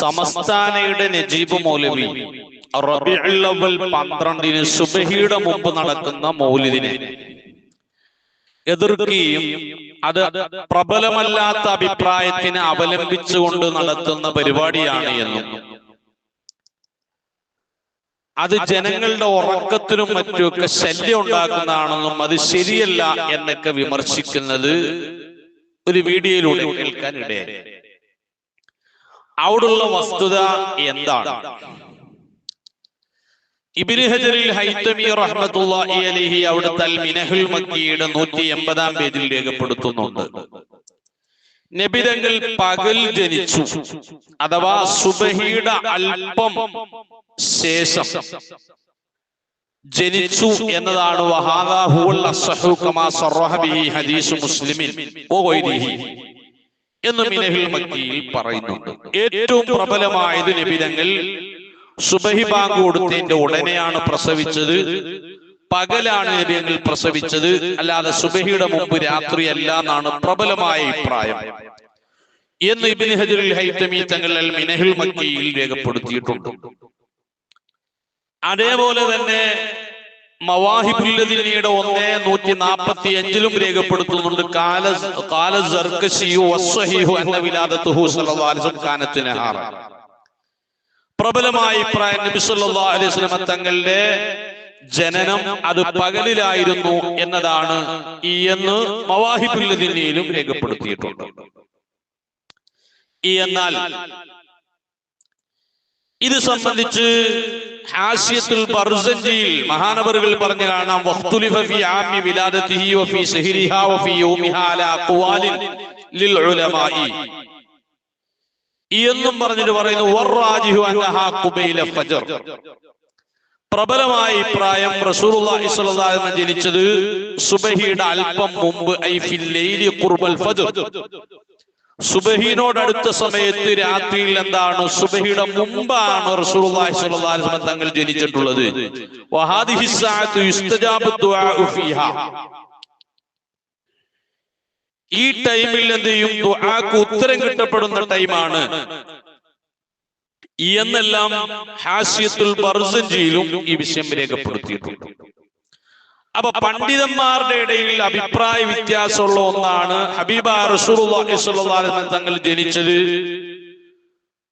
സമസ്ഥാനയുടെ നജീബ് മൗലവി. പന്ത്രണ്ടിന് സുബഹിയുടെ മുമ്പ് നടക്കുന്ന മൗലിദിനെ എതിർക്കുകയും അത് പ്രബലമല്ലാത്ത അഭിപ്രായത്തിനെ അവലംബിച്ചുകൊണ്ട് നടത്തുന്ന പരിപാടിയാണ് എന്നും. അത് ജനങ്ങളുടെ ഉറക്കത്തിനും മറ്റുമൊക്കെ ശല്യം ഉണ്ടാക്കുന്നതാണെന്നും അത് ശരിയല്ല എന്നൊക്കെ വിമർശിക്കുന്നത് ഒരു വീഡിയോയിലൂടെ കേൾക്കാൻ ഇടയായി. അവിടുള്ള വസ്തുത എന്താണ്? ഇബിന് ഹജറിൽ ഹൈത്തമി റഹ്മത്തുള്ളാഹി അലൈഹി അവിടുത്തെ മിനഹുൽ മക്കിയുടെ നൂറ്റി എൺപതാം പേജിൽ രേഖപ്പെടുത്തുന്നുണ്ട്. നബിതങ്ങൾ പകൽ ജനിച്ചു അഥവാ സുബഹിയുടെ അല്പം ശേഷം ജനിച്ചു എന്നതാണ് വഹാദ ഹുവൽ അസ്സഹു കമാ സറഹ ബിഹി ഹദീസ് മുസ്ലിമിൻ വഗൈരിഹി എന്ന് മിനഹിൽ മക്കിയിൽ പറയുന്നുണ്ട്. ഏറ്റവും പ്രബലമായത് നബിതങ്ങൾ സുബഹി ബാങ്ക് കൊടുത്തതിന്റെ ഉടനെയാണ് പ്രസവിച്ചത്. പകലാണ് നബിയങ്ങൾ പ്രസവിച്ചത്. അല്ലാതെ സുബഹിയുടെ മുമ്പ് രാത്രിയല്ല എന്നാണ് പ്രബലമായ അഭിപ്രായം. എന്ന് ഇബിൻ ഹജറുൽ ഹൈത്തമി തങ്ങൾ അൽ മിനഹിൽ മക്കിയിൽ രേഖപ്പെടുത്തിയിട്ടുണ്ട്. അതേപോലെ തന്നെ മവാഹിബുല്ലദിനിയുടെ ഒന്നേ നൂറ്റി നാൽപ്പത്തി അഞ്ചിലും രേഖപ്പെടുത്തുന്നുണ്ട് കാല കാല എന്ന വിലാദത്തുഹു സല്ലല്ലാഹു അലൈഹി വസല്ലം കാനത്തിന് ഹാറ. പ്രബലമായ അഭിപ്രായം നബി സല്ലല്ലാഹു അലൈഹി വസല്ലം തങ്ങളുടെ ജനനം അത് പകലിലായിരുന്നു എന്നതാണ് ഈ എന്ന് മവാഹിബുല്ലദിനിയിലും രേഖപ്പെടുത്തിയിട്ടുണ്ട്. ഈ എന്നാൽ ഇത് സംബന്ധിച്ച് ഹാസ്യത്തുൽ ബർസഞ്ചിയിൽ മഹാനവറുകൾ പറഞ്ഞു കാണാം വഖ്തുലിഫ ഫി ആമി വിലാദതിഹി വഫി സഹരിഹാ വഫി യൗമിഹാ അലാ അഖ്വാലിൻ ലിൽ ഉലമാഇ. എന്നും പറഞ്ഞിട്ട് പറയുന്നു വറാജിഹു അന്നഹാ ഖുബൈല ഫജ്ർ. പ്രബലമായ അഭിപ്രായം റസൂലുള്ളാഹി സ്വല്ലല്ലാഹു അലൈഹി വസല്ലം ജനിച്ചത് സുബഹിയുടെ അല്പം മുമ്പ് ഐ ഫിൽ ലൈലി ഖുർബൽ ഫജ്ർ. സുബഹിനോട് അടുത്ത സമയത്ത് രാത്രിയിൽ എന്താണ്? സുബഹിയുടെ മുമ്പാണ് റസൂലുള്ളാഹി അലൈഹി വസല്ലം തങ്ങൾ ജനിച്ചിട്ടുള്ളത്. വഹാദിഹി ദുആഉ ഈ ടൈമിൽ എന്ത് ചെയ്യും? ദുആക്ക് ഉത്തരം കിട്ടപ്പെടുന്ന ടൈമാണ്. എന്നെല്ലാം ഹാസ്യത്തുൽ ബർസഞ്ചിയിലും ഈ വിഷയം രേഖപ്പെടുത്തിയിട്ടുണ്ട്. അപ്പൊ പണ്ഡിതന്മാരുടെ ഇടയിൽ അഭിപ്രായ വ്യത്യാസമുള്ള ഒന്നാണ് ഹബീബ വസല്ലം തങ്ങൾ ജനിച്ചത്.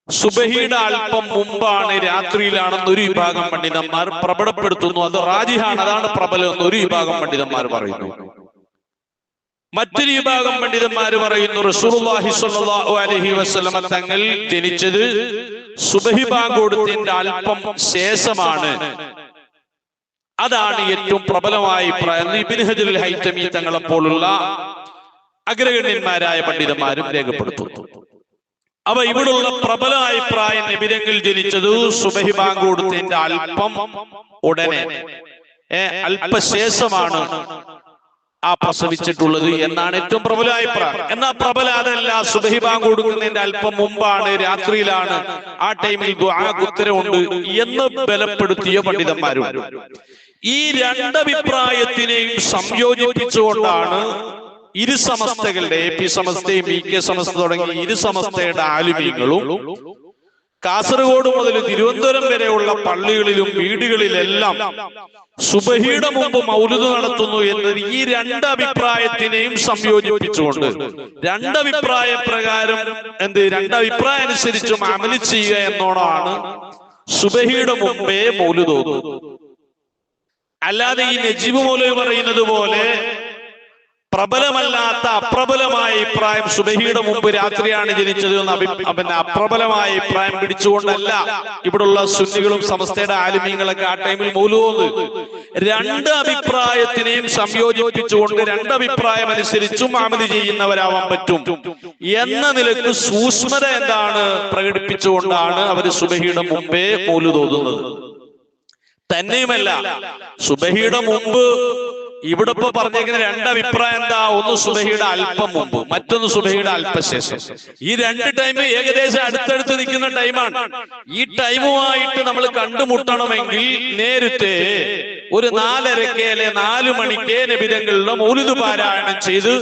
സുബഹിയുടെ അല്പം മുമ്പാണ് രാത്രിയിലാണെന്ന് ഒരു വിഭാഗം പണ്ഡിതന്മാർ പ്രബലപ്പെടുത്തുന്നു. അത് റാജിഹാണ്. അതാണ് പ്രബലം എന്ന് ഒരു വിഭാഗം പണ്ഡിതന്മാർ പറയുന്നു. മറ്റൊരു വിഭാഗം പണ്ഡിതന്മാർ പറയുന്നു സ്വല്ലല്ലാഹു അലൈഹി വസല്ലം തങ്ങൾ ജനിച്ചത് സുബഹി ബാങ്ക് കൊടുത്തിന്റെ അല്പം ശേഷമാണ്. അതാണ് ഏറ്റവും പ്രബലമായി ഹജറുൽ ഹൈതമി തങ്ങളെ പോലുള്ള അഗ്രഗണ്യന്മാരായ പണ്ഡിതന്മാരും രേഖപ്പെടുത്തുന്നു. അവ ഇവിടുള്ള പ്രബല അഭിപ്രായം നിബിരങ്ങൾ ജനിച്ചത് സുബഹി ബാങ്ക് കൊടുത്തതിന്റെ അല്പം ഉടനെ. അല്പശേഷമാണ് ആ പ്രസവിച്ചിട്ടുള്ളത് എന്നാണ് ഏറ്റവും പ്രബല അഭിപ്രായം എന്നാ പ്രബല അതല്ല സുബഹി ബാങ്ക് കൊടുക്കുന്നതിന്റെ അല്പം മുമ്പാണ് രാത്രിയിലാണ് ആ ടൈമിൽ ഉത്തരവുണ്ട് എന്ന് ബലപ്പെടുത്തിയ പണ്ഡിതന്മാരുണ്ട് ഈ രണ്ടഭിപ്രായത്തിനെയും സംയോജിപ്പിച്ചുകൊണ്ടാണ് ഇരു സമസ്തകളുടെ എ പി സമസ്തയും ബി കെ സമസ്ത തുടങ്ങി ഇരു സമസ്തയുടെ ആലുമീങ്ങളും കാസർഗോഡ് മുതൽ തിരുവനന്തപുരം വരെയുള്ള പള്ളികളിലും വീടുകളിലെല്ലാം സുബഹിയുടെ മുമ്പ് മൗലുദ് നടത്തുന്നു എന്നത് ഈ രണ്ട് അഭിപ്രായത്തിനെയും സംയോജിപ്പിച്ചുകൊണ്ട്. രണ്ടഭിപ്രായ പ്രകാരം എന്ത്? രണ്ടഭിപ്രായം അനുസരിച്ചും അമലി ചെയ്യുക എന്നോണമാണ് സുബഹിയുടെ മുമ്പേ മൗലുദ് അല്ലാതെ ഈ നജീബ് മൗലവി പറയുന്നത് പോലെ പ്രബലമല്ലാത്ത അപ്രബലമായ അഭിപ്രായം സുബഹിയുടെ മുമ്പ് രാത്രിയാണ് ജനിച്ചത് എന്ന് പിന്നെ അപ്രബലമായ അഭിപ്രായം പിടിച്ചുകൊണ്ടല്ല ഇവിടുള്ള സുന്നികളും സമസ്തയുടെ ആലിമ്യങ്ങളൊക്കെ ആ ടൈമിൽ മൂലവും രണ്ട് അഭിപ്രായത്തിനെയും സംയോജിപ്പിച്ചുകൊണ്ട് രണ്ട് അഭിപ്രായം അനുസരിച്ചും അമൽ ചെയ്യുന്നവരാവാൻ പറ്റും. എന്ന നിലയ്ക്ക് സൂക്ഷ്മത എന്താണ് പ്രകടിപ്പിച്ചുകൊണ്ടാണ് അവർ സുബഹിയുടെ മുമ്പേ മൂലു തോന്നുന്നത് തന്നെയുമല്ല. സുബഹിയുടെ മുമ്പ് ഇവിടെ ഇപ്പൊ പറഞ്ഞേക്കുന്ന രണ്ട് അഭിപ്രായം എന്താ? ഒന്ന് സുബഹിയുടെ അല്പം മുമ്പ്. മറ്റൊന്ന് സുബഹിയുടെ അല്പശേഷം ഈ രണ്ട് ടൈം ഏകദേശം അടുത്തടുത്ത് നിൽക്കുന്ന ടൈമാണ്. ഈ ടൈമുമായിട്ട് നമ്മൾ കണ്ടുമുട്ടണമെങ്കിൽ നേരത്തെ ഒരു നാലരക്ക് അല്ലെ നാലു മണിക്ക് നബിതങ്ങളുടെ മൗലിദ് പാരായണം ചെയ്ത്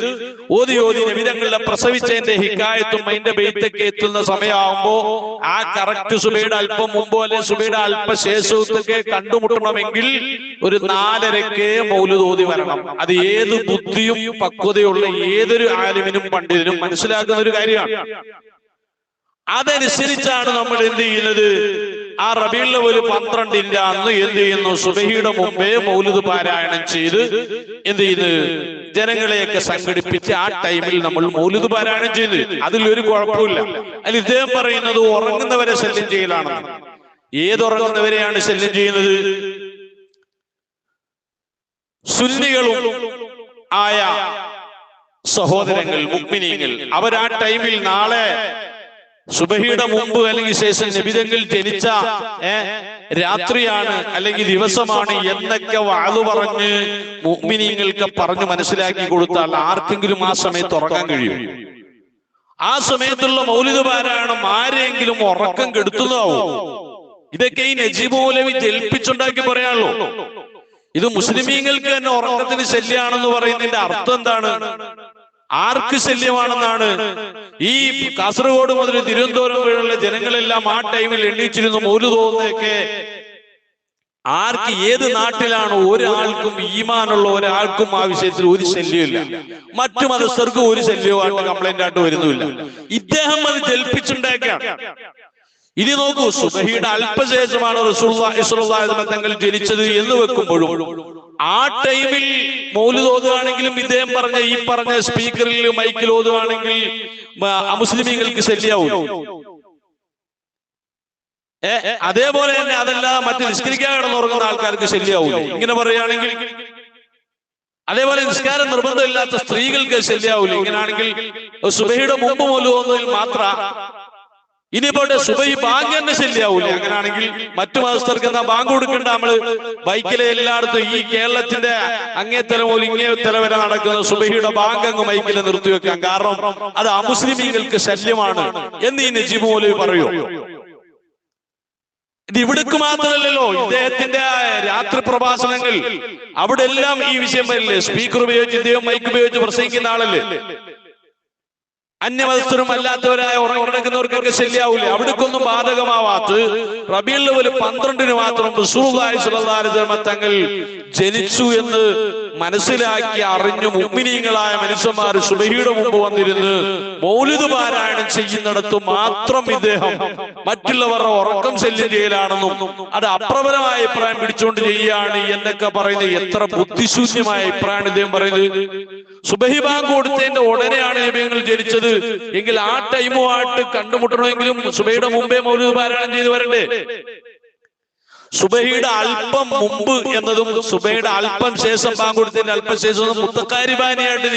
ഓതി ഓതി നബിതങ്ങളുടെ പ്രസവിച്ചതിന്റെ ഹിക്കായത്തും അതിന്റെ ബെയ്ത്തൊക്കെ എത്തുന്ന സമയമാകുമ്പോ ആ കറക്റ്റ് സുബയുടെ അല്പം മുമ്പോ അല്ലെ സുബയുടെ അല്പശേഷത്തൊക്കെ കണ്ടുമുട്ടണമെങ്കിൽ ഒരു നാലരക്ക് മൗലിദ് ഓതി വരണം. അത് ഏത് ബുദ്ധിയും പക്വതയുള്ള ഏതൊരു ആലിമിനും പണ്ഡിതനും മനസ്സിലാക്കുന്ന ഒരു കാര്യമാണ്. അതനുസരിച്ചാണ് നമ്മൾ എന്ത് ചെയ്യുന്നത്? ആ റബീള്ള ഒരു പന്ത്രണ്ടിന്റെ അന്ന് എന്ത് ചെയ്യുന്നു? സുബഹിയുടെ മുമ്പേ മൗലിദ് പാരായണം ചെയ്ത് എന്ത് ചെയ്ത് ജനങ്ങളെയൊക്കെ സംഘടിപ്പിച്ച് ആ ടൈമിൽ നമ്മൾ മൗലിദ് പാരായണം ചെയ്ത്. അതിലൊരു കുഴപ്പമില്ല. അതിൽ ഇദ്ദേഹം പറയുന്നത് ഉറങ്ങുന്നവരെ ശല്യം ചെയ്യലാണ് ഏതുറങ്ങുന്നവരെയാണ് ശല്യം ചെയ്യുന്നത്? സുന്നികളും ആയ സഹോദരങ്ങൾ മുക്മിനീങ്ങൾ അവർ ആ ടൈമിൽ നാളെ സുബഹിയുടെ മുമ്പ് അല്ലെങ്കിൽ ശേഷം നിബിതങ്ങൾ ജനിച്ച രാത്രിയാണ് അല്ലെങ്കിൽ ദിവസമാണ് എന്നൊക്കെ വാതു പറഞ്ഞ് മുഗ്മിനീങ്ങൾക്ക് പറഞ്ഞു മനസ്സിലാക്കി കൊടുത്താൽ ആർക്കെങ്കിലും ആ സമയത്ത് ഉറങ്ങാൻ കഴിയും. ആ സമയത്തുള്ള മൗലികമാരാണ് ആരെങ്കിലും ഉറക്കം കെടുത്തുന്നതാവും. ഇതൊക്കെ ഈ നജീബ് മൗലവി ജൽപ്പിച്ചുണ്ടാക്കി പറയാനുള്ളൂ. ഇത് മുസ്ലിമീങ്ങൾക്ക് തന്നെ ഉറക്കത്തിന് ശല്യാണെന്ന് പറയുന്നതിന്റെ അർത്ഥം എന്താണ്? ആർക്ക് ശല്യമാണെന്നാണ്? ഈ കാസർഗോഡ് മുതൽ തിരുവനന്തപുരം വരെയുള്ള ജനങ്ങളെല്ലാം ആ ടൈമിൽ എണ്ണീച്ചിരുന്നു ഒരു തോന്നൊക്കെ ആർക്ക് ഏത് നാട്ടിലാണ് ഒരാൾക്കും ഈമാനുള്ള ഒരാൾക്കും ആ വിഷയത്തിൽ ഒരു ശല്യമില്ല മറ്റു മതസ്ഥർക്കും ഒരു ശല്യമായിട്ട് കംപ്ലൈന്റ് ആയിട്ട് വരുന്നില്ല ഇദ്ദേഹം അത് ജൽപ്പിച്ചുണ്ടാക്കിയാണ്. ഇനി നോക്കൂ സുബഹിയുടെ അല്പശേഷമാണ് തങ്ങൾ ജനിച്ചത് എന്ന് വെക്കുമ്പോഴും ആ ടൈമിൽ മൗലിദ് ഓതുകയാണെങ്കിലും ഇദ്ദേഹം പറഞ്ഞ ഈ പറഞ്ഞ സ്പീക്കറിൽ മൈക്കിൽ ഓതുകയാണെങ്കിൽ മ- അമുസ്ലിമീങ്ങൾക്ക് ശല്യാവും. ഏ അതേപോലെ തന്നെ അതല്ല മറ്റ് നിസ്കരിക്കാൻ കിടന്നുറങ്ങുന്ന ആൾക്കാർക്ക് ശല്യാവും. ഇങ്ങനെ പറയുകയാണെങ്കിൽ അതേപോലെ നിസ്കാരം നിർബന്ധമില്ലാത്ത സ്ത്രീകൾക്ക് ശല്യാവില്ല ഇങ്ങനെയാണെങ്കിൽ സുബഹിയുടെ മുമ്പ് ഓതുന്നതിൽ മാത്ര ഇനിയിപ്പോ സുബൈ ബാങ്ക് തന്നെ ശല്യാവൂല അങ്ങനെയാണെങ്കിൽ മറ്റു മതസ്ഥർക്ക് എന്താ ബാങ്ക് കൊടുക്കണ്ട നമ്മൾ? ബൈക്കിലെ എല്ലായിടത്തും ഈ കേരളത്തിന്റെ അങ്ങേത്തല ഇങ്ങേ തല വരെ നടക്കുന്ന സുബൈയുടെ ബാങ്ക് അങ്ങ് ബൈക്കിൽ നിർത്തിവെക്കാം. കാരണം അത് അമുസ്ലിമീങ്ങൾക്ക് ശല്യമാണ് എന്ന് ഈ നജീബ് മൗലവി പറയൂ. ഇത് ഇവിടേക്ക് മാത്രമല്ലല്ലോ ഇദ്ദേഹത്തിന്റെ രാത്രി പ്രഭാഷണങ്ങൾ അവിടെ എല്ലാം ഈ വിഷയം വരില്ലേ? സ്പീക്കർ ഉപയോഗിച്ച് ഇദ്ദേഹം മൈക്ക് ഉപയോഗിച്ച് പ്രസംഗിക്കുന്ന ആളല്ലേ? അന്യമതസ്ഥരും അല്ലാത്തവരായ ഉറങ്ങിടക്കുന്നവർക്കൊക്കെ ശല്യാവൂല? അവിടേക്കൊന്നും ബാധകമാവാത്ത റബിയുള്ള ലെവൽ പന്ത്രണ്ടിന് മാത്രം തങ്ങൾ ജനിച്ചു എന്ന് മനസ്സിലാക്കി അറിഞ്ഞു മുമ്മിനീങ്ങളായ മനുഷ്യന്മാർ സുബഹിയുടെ മുമ്പ് വന്നിരുന്ന് മൗലിദ് പാരായണം ചെയ്യുന്നിടത്ത് മാത്രം ഇദ്ദേഹം മറ്റുള്ളവരുടെ ഉറക്കം ശല്യം ചെയ്യലാണെന്നും അത് അപ്രബലമായ അഭിപ്രായം പിടിച്ചുകൊണ്ട് ചെയ്യുകയാണ് എന്നൊക്കെ പറയുന്നത് എത്ര ബുദ്ധിശൂന്യമായ അഭിപ്രായമാണ് ഇദ്ദേഹം പറയുന്നത്. സുബഹി ബാങ്ക് കൊടുത്തതിന്റെ ഉടനെയാണ് നബിയങ്ങൾ ജനിച്ചത്. എങ്കിൽ ആ ടൈമുമായിട്ട് കണ്ടുമുട്ടണമെങ്കിലും സുബഹിയുടെ മുമ്പേ മൗലിദ് പാരായണം ചെയ്ത് വരണ്ടേ? സുബഹിയുടെ അല്പം മുമ്പ് എന്നതും സുബഹിയുടെ അല്പം ശേഷം ബാങ്ക് കൊടുത്തതിന്റെ അല്പം ശേഷം മുത്തക്കാരിബാനിയായിട്ട്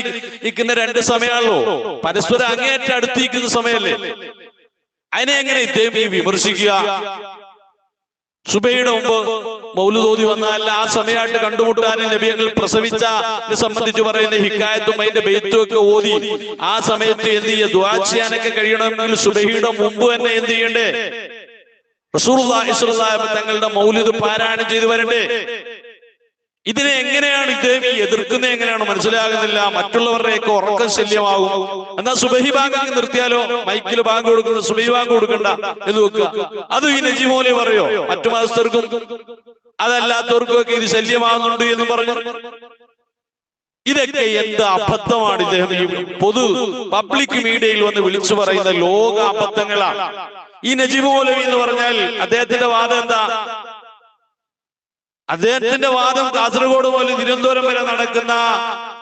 നിൽക്കുന്ന രണ്ട് സമയമാണല്ലോ. പരസ്പരം അങ്ങേറ്റം അടുത്തിരിക്കുന്ന സമയല്ലേ അതിനെ എങ്ങനെ ഇദ്ദേഹം ഈ വിമർശിക്കുക? സുബൈയുടെ മുമ്പ് മൗലുദോതി വന്നാൽ ആ സമയമായിട്ട് കണ്ടുമുട്ടാനും നബിയങ്ങൾ പ്രസവിച്ച സംബന്ധിച്ച് പറയുന്ന ഹിക്കായത്തും അതിന്റെ ബെയ്ത്തും ഒക്കെ ഓതി. ആ സമയത്ത് എന്ത് ചെയ്യുക ദ്വാ ചെയ്യാനൊക്കെ കഴിയണമെങ്കിൽ സുബൈയുടെ മുമ്പ് തന്നെ എന്ത് ചെയ്യണ്ടേ റസൂലുള്ളാഹി സ്വല്ലല്ലാഹു അലൈഹി വസല്ലം തങ്ങളുടെ മൗലിദ് പാരായണം ചെയ്തു വരണ്ടേ ഇതിനെ എങ്ങനെയാണ് ഇദ്ദേഹം എതിർക്കുന്നത് എങ്ങനെയാണ് മനസ്സിലാകുന്നില്ല. മറ്റുള്ളവരുടെയൊക്കെ ഉറക്കം ശല്യമാകും. എന്നാ സുബഹി ബാങ്ക് നിർത്തിയാലോ? മൈക്കിൽ ബാങ്ക് കൊടുക്കുന്ന സുബഹി ബാങ്ക് കൊടുക്കണ്ട. എന്ന് വെക്കുക അത് ഈ നജിമോലെ പറയോ? മറ്റു മതസ്ഥർക്കും അതല്ലാത്തവർക്കും ഒക്കെ ഇത് ശല്യമാകുന്നുണ്ട് എന്ന് പറഞ്ഞു. ഇതൊക്കെ എന്ത് അബദ്ധമാണ് ഇദ്ദേഹം പൊതു പബ്ലിക് മീഡിയയിൽ വന്ന് വിളിച്ചു പറയുന്ന ലോക അബദ്ധങ്ങളാണ് ഈ നജീബ് മൗലവി എന്ന് പറഞ്ഞാൽ അദ്ദേഹത്തിന്റെ വാദം എന്താ? അദ്ദേഹത്തിന്റെ വാദം കാസർഗോഡ് പോലെ തിരുവനന്തപുരം വരെ നടക്കുന്ന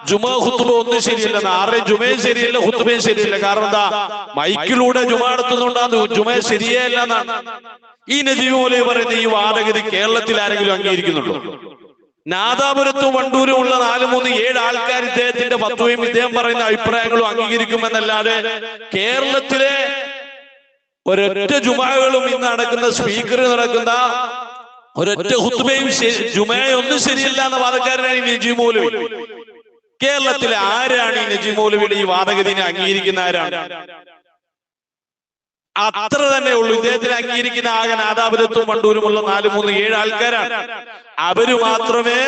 ജുമ ഹുത്തുബ ഒന്നും ശരിയല്ല. ആരുടെ ജുമയും ശരിയല്ല ഹുത്തുബയും ശരിയല്ല. കാരണം എന്താ? മൈക്കിലൂടെ ജുമ നടത്തുന്നുണ്ടാന്ന് ജുമ ശരിയല്ല എന്നാണ്. ഈ നജീബ് മൗലവി പറയുന്ന ഈ വാദഗതി കേരളത്തിൽ ആരെങ്കിലും അംഗീകരിക്കുന്നുണ്ടോ? നാദാപുരത്തും വണ്ടൂരും ഉള്ള നാല് മൂന്ന് ഏഴ് ആൾക്കാർ ഇദ്ദേഹത്തിന്റെ പത്വയും ഇദ്ദേഹം പറയുന്ന അഭിപ്രായങ്ങളും അംഗീകരിക്കുമെന്നല്ലാതെ കേരളത്തിലെ ഒരൊറ്റ ജുമാകളും ഇന്ന് നടക്കുന്ന സ്പീക്കർ നടക്കുന്ന ഒരൊറ്റ ഹുത്തുബയും ജുമയൊന്നും ശരിയല്ല എന്ന വാദക്കാരനാണ് ഈ നജീബ് മൗലവി. കേരളത്തിലെ ആരാണ് ഈ നജീബ് മൗലവിയുടെ ഈ വാദഗതിനെ അംഗീകരിക്കുന്ന ആരാണ്? അത്ര തന്നെ ഉള്ളൂ. ഇദ്ദേഹത്തിന് അംഗീകരിക്കുന്ന ആകെ നാദാപുരത്തും വണ്ടൂരുമുള്ള നാല് മൂന്ന് ഏഴ് ആൾക്കാരാണ്. അവർ മാത്രമേ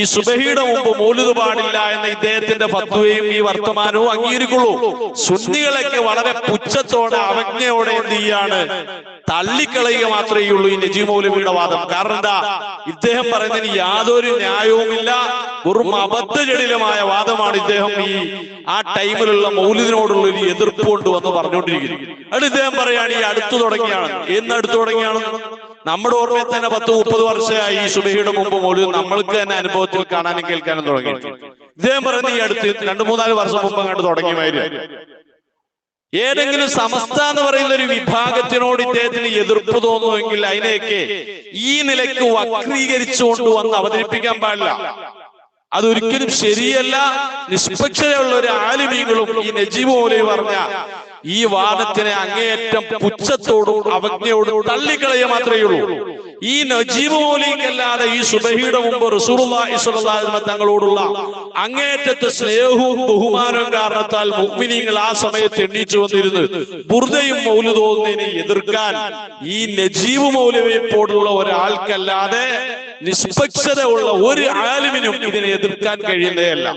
ഈ സുബഹിയുടെ മുമ്പ് മൗലിദ് പാടില്ല എന്ന ഇദ്ദേഹത്തിന്റെ ഫത്വയും ഈ വർത്തമാനവും അംഗീകരിക്കുള്ളൂ. സുന്നികളൊക്കെ വളരെ പുച്ഛത്തോടെ അവജ്ഞയോടെ എന്ത് ചെയ്യാണ്? തള്ളിക്കളയുക മാത്രമേ ഉള്ളൂ ഈ നജീബ് മൗലവിയുടെ വാദം. കാരണം എന്താ? ഇദ്ദേഹം പറയുന്നതിന് യാതൊരു ന്യായവുമില്ല. വെറും അബദ്ധജടിലമായ വാദമാണ് ഇദ്ദേഹം ഈ ആ ടൈമിലുള്ള മൗലിദിനോടുള്ള ഒരു എതിർപ്പ് കൊണ്ട് വന്ന് പറഞ്ഞുകൊണ്ടിരിക്കുന്നത്. അത് ഇദ്ദേഹം പറയാണ് ഈ അടുത്തു തുടങ്ങിയാണ്. എന്ന് അടുത്തു തുടങ്ങിയാണ്. നമ്മുടെ ഓർമ്മയിൽ തന്നെ പത്ത് മുപ്പത് വർഷമായി ഈ സുബഹിയുടെ മുമ്പ് ഒരു നമ്മൾക്ക് തന്നെ അനുഭവത്തിൽ കാണാനും കേൾക്കാനും തുടങ്ങി ഇദ്ദേഹം പറയുന്ന ഈ അടുത്ത് രണ്ടു മൂന്നാൽ വർഷം മുമ്പ് അങ്ങോട്ട് തുടങ്ങിയമായിരുന്നു ഏതെങ്കിലും സമസ്ത എന്ന് പറയുന്ന ഒരു വിഭാഗത്തിനോട് ഇദ്ദേഹത്തിന് എതിർപ്പ് തോന്നുമെങ്കിൽ അതിനെയൊക്കെ ഈ നിലയ്ക്ക് വക്രീകരിച്ചുകൊണ്ട് വന്ന് അവതരിപ്പിക്കാൻ പാടില്ല. അതൊരിക്കലും ശരിയല്ല. നിഷ്പക്ഷതയുള്ള ഒരു ആലിമീങ്ങളും ഈ നജീബ് പോലെ പറഞ്ഞ ഈ വാദത്തിനെ അങ്ങേയറ്റം പുച്ഛത്തോടും അവജ്ഞയോടും തള്ളിക്കളയുക മാത്രമേ ഉള്ളൂ. ഈ നജീബ് മോലിക്കല്ലാതെ ഈ സുബഹിയുടെ മുമ്പ് വസല്ലം തങ്ങളോടുള്ള അങ്ങേയറ്റത്തെ സ്നേഹവും ബഹുമാനവും കാരണത്താൽ മുഅ്മിനീങ്ങൾ ആ സമയത്ത് എണ്ണീച്ചു വന്നിരുന്നു. ബുർദയും മൗലുതോന്നിനെ എതിർക്കാൻ ഈ നജീബ് മൗലവിയെ പോലുള്ള ഒരാൾക്കല്ലാതെ നിഷ്പക്ഷത ഉള്ള ഒരു ആലിമിനും ഇതിനെ എതിർക്കാൻ കഴിയുന്നതല്ല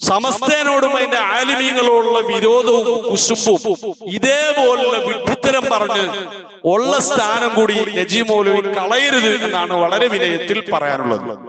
സമസ്തനോടും അതിന്റെ ആലിമീങ്ങളോടുള്ള വിരോധവും കുശുമ്പും ഇതേപോലുള്ള വിഡ്ഢിത്തരം പറഞ്ഞ് ഉള്ള സ്ഥാനം കൂടി നജീബ് മൗലവി കളയരുത് എന്നാണ് വളരെ വിനയത്തിൽ പറയാനുള്ളത്.